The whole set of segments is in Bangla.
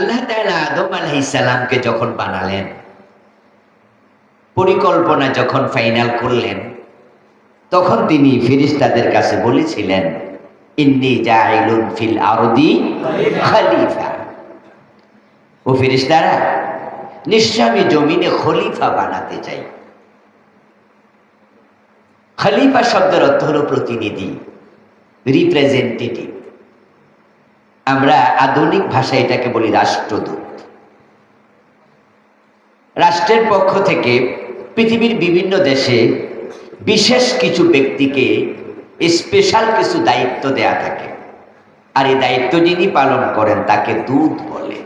আল্লাহ তাআলা আদম আলাইসালামকে যখন বানালেন, পরিকল্পনা যখন ফাইনাল করলেন, তখন তিনি ফিরিস্তাদের কাছে বলেছিলেন, ইন্নি জাইলুন ফিল আরদি ও ফিরিস্তারা নিশ্চয় আমি জমিনে খলিফা বানাতে চাই। খলিফা শব্দের অর্থ হলো প্রতিনিধি রিপ্রেজেন্টেটিভ আমরা আধুনিক ভাষায় এটাকে বলি রাষ্ট্রদূত। রাষ্ট্রের পক্ষ থেকে পৃথিবীর বিভিন্ন দেশে বিশেষ কিছু ব্যক্তিকে স্পেশাল কিছু দায়িত্ব দেয়া থাকে। আর এই দায়িত্ব যিনি পালন করেন তাকে দূত বলে।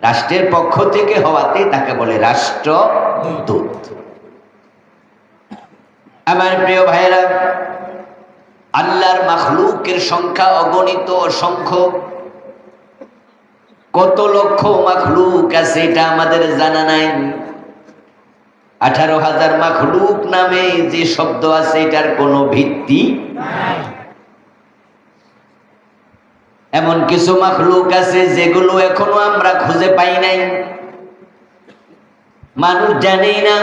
রাষ্ট্রের পক্ষ থেকে হওয়াতে তাকে বলে রাষ্ট্রদূত। আমার প্রিয় ভাইয়েরা আল্লাহর মাখলুকের সংখ্যা অগণিত অসংখ্য। কত লক্ষ মাখলুক আছে এটা আমাদের জানা নাই। আঠারো হাজার মাখলুক নামে যে শব্দ আছে, এটার কোনো ভিত্তি এমন কিছু মাখলুক আছে যেগুলো এখনও আমরা খুঁজে পাই নাই। মানুষ জানেই না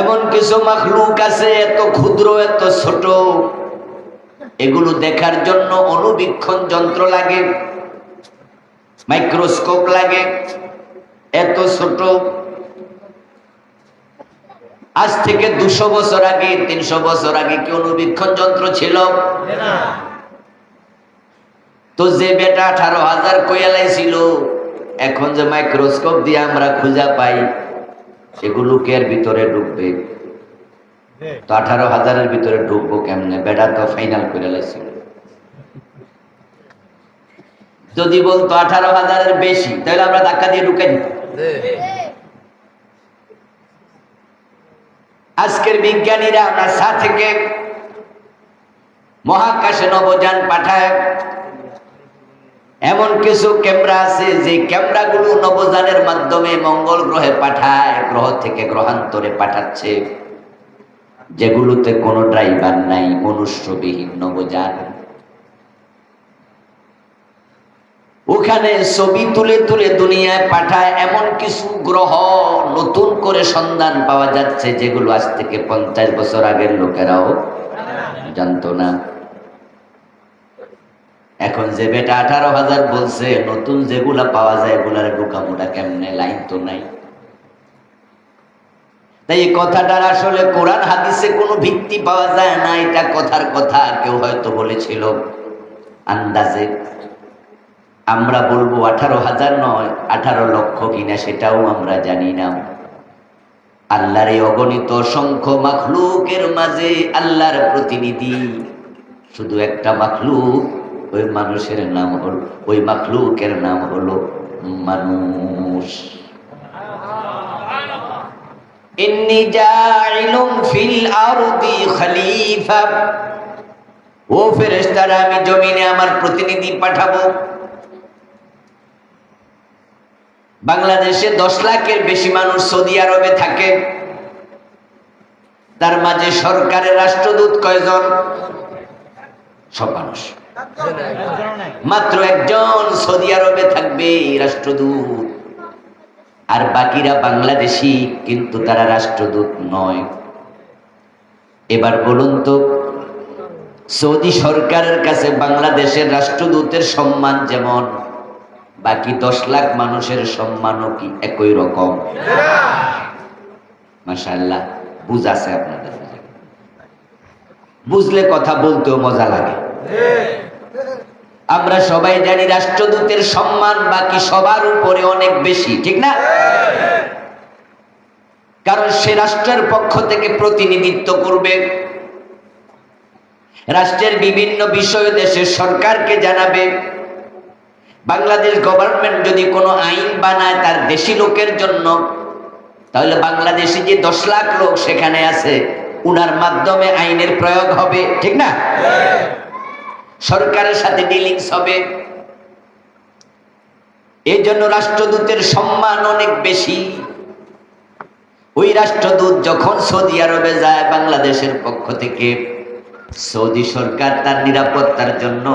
এমন কিছু মাখলুক আছে, এত ক্ষুদ্র, এত ছোট। এগুলো দেখার জন্য অনুবীক্ষণ যন্ত্র লাগে, মাইক্রোস্কোপ লাগে, এত ছোট। আজ থেকে দুশো বছর আগে, তিনশো বছর আগে কি অনুবীক্ষণ যন্ত্র ছিল? তো যে বেটা আঠারো হাজার কয়ালাই ছিল এখন যে মাইক্রোস্কোপ দিয়ে আমরা খুঁজা পাই সেগুলো এর ভিতরে ঢুকবে? তো আঠারো হাজারের ভিতরে ঢুকবো কেমনে? বেটা তো ফাইনাল করে লাইছিল যদি বলতো আঠারো হাজারের বেশি তাহলে আমরা ধাক্কা দিয়ে ঢুকে দিতাম। আজকের বিজ্ঞানীরা নাসা থেকে মহাকাশে নবযান পাঠায়। এমন কিছু ক্যামেরা আছে, যে ক্যামেরাগুলো নবযানের মাধ্যমে মঙ্গল গ্রহে পাঠায়, গ্রহ থেকে গ্রহান্তরে পাঠাচ্ছে, যেগুলোতে কোনো ড্রাইভার নাই, মনুষ্যবিহীন নবযান ওখানে ছবি তুলে তুলে দুনিয়ায় পাঠায়, এমন কিছু গ্রহ নতুন করে সন্ধান পাওয়া যাচ্ছে, যেগুলো আজ থেকে পঞ্চাশ বছর আগের লোকেরাও জানতো না। এখন যে বেটা আঠারো হাজার বলছে, নতুন যেগুলা পাওয়া যায় এগুলার ঢুকামুটা কেমনে? লাইন তো নাই। তাই এই কথাটার আসলে কোরআন হাদিসে কোনো ভিত্তি পাওয়া যায় না, এটা কথার কথা, কেউ হয়তো বলেছিল আন্দাজে। আমরা বলব আঠারো হাজার নয়, আঠারো লক্ষ কিনা সেটাও আমরা জানি না। আল্লাহর এই অগণিত অসংখ্য মাখলুকের মাঝে আল্লাহর প্রতিনিধি, শুধু একটা মাখলুক। ওই মানুষের নাম হল, ওই মাখলুকের নাম হলো মানুষ। ও আমি জমিনে আমার প্রতিনিধি পাঠাবো। বাংলাদেশে দশ লাখের বেশি মানুষ সৌদি আরবে থাকে। তার মাঝে সরকারের রাষ্ট্রদূত কয়জন? সব মানুষ। মাত্র একজন সৌদি আরবে থাকবে রাষ্ট্রদূত। আর বাকিরা বাংলাদেশি, কিন্তু তারা রাষ্ট্রদূত নয়। এবার বলুন তো, সৌদি সরকারের কাছে বাংলাদেশের রাষ্ট্রদূতের সম্মান যেমন, বাকি দশ লাখ মানুষের সম্মানও কি একই রকম? মাসাল্লাহ বুঝাছে আপনাদের বুঝলে কথা বলতেও মজা লাগে। আমরা সবাই জানি রাষ্ট্রদূতের সম্মান বাকি সবার উপরে অনেক বেশি, ঠিক না? কারণ সে রাষ্ট্রের পক্ষ থেকে প্রতিনিধিত্ব করবে। রাষ্ট্রের বিভিন্ন বিষয় দেশের সরকারকে জানাবে। বাংলাদেশ গভর্নমেন্ট যদি কোনো আইন বানায় তার দেশি লোকের জন্য, তাহলে বাংলাদেশে যে দশ লাখ লোক সেখানে আছে, উনার মাধ্যমে আইনের প্রয়োগ হবে, ঠিক না? সরকারের সাথে ডিলিংস হবে। এই জন্য রাষ্ট্রদূতের সম্মান অনেক বেশি। ওই রাষ্ট্রদূত যখন সৌদি আরবে যায় বাংলাদেশের পক্ষ থেকে, সৌদি সরকার তার নিরাপত্তার জন্য